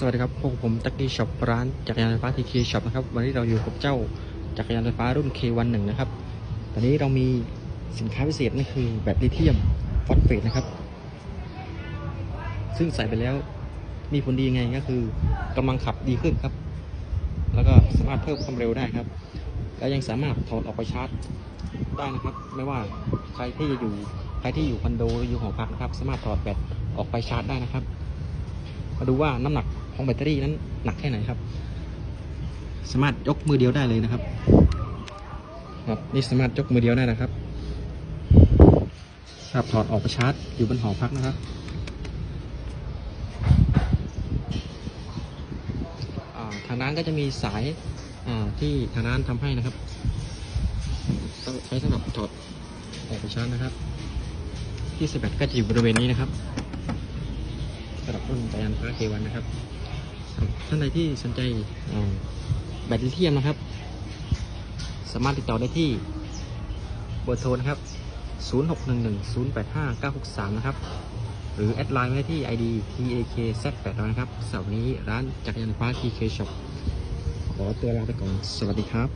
สวัสดีครับพวกผมตักกี้ช็อปร้านจักรยานไฟฟ้าทีเคช็อปนะครับ วันนี้เราอยู่กับเจ้าจักรยานไฟฟ้ารุ่น K11 นะครับ ตอนนี้เรามีสินค้าพิเศษนั่นคือแบตลิเธียมฟอสเฟตนะครับ ซึ่งใส่ไปแล้วมีผลดียังไงก็คือกำลังขับดีขึ้นครับ แล้วก็สามารถเพิ่มความเร็วได้ครับ และยังสามารถถอดออกไปชาร์จได้นะครับ ไม่ว่าใครที่อยู่ใครที่อยู่คอนโดออยู่หอพักนะครับ สามารถถอดแบตออกไปชาร์จได้นะครับมาดูว่าน้ำหนัก ของแบตเตอรี่นั้นหนักแค่ไหนครับ สามารถยกมือเดียวได้เลยนะครับ ครับนี่สามารถยกมือเดียวได้นะครับครับถอดออกไปชาร์จอยู่บนหอพักนะครับอ่าทางร้านก็จะมีสายที่ทางร้านทำให้นะครับต้องใช้สำหรับถอดออกไปชาร์จนะครับ ที่สแบตก็จะอยู่บริเวณนี้นะครับสำหรับรุ่นจักรยานฟ้าเควันนะครับ ท่านใดที่สนใจอ่าแบตเทียมนะครับ สามารถติดต่อได้ที่เบอร์โทรนะครับ 0611085963 นะครับ หรือแอดไลน์ได้ที่ ID TAKZ8 นะครับสำหรับวันนี้ร้านจักรยานฟ้า TK Shop ขอตัวลาไปก่อน สวัสดีครับ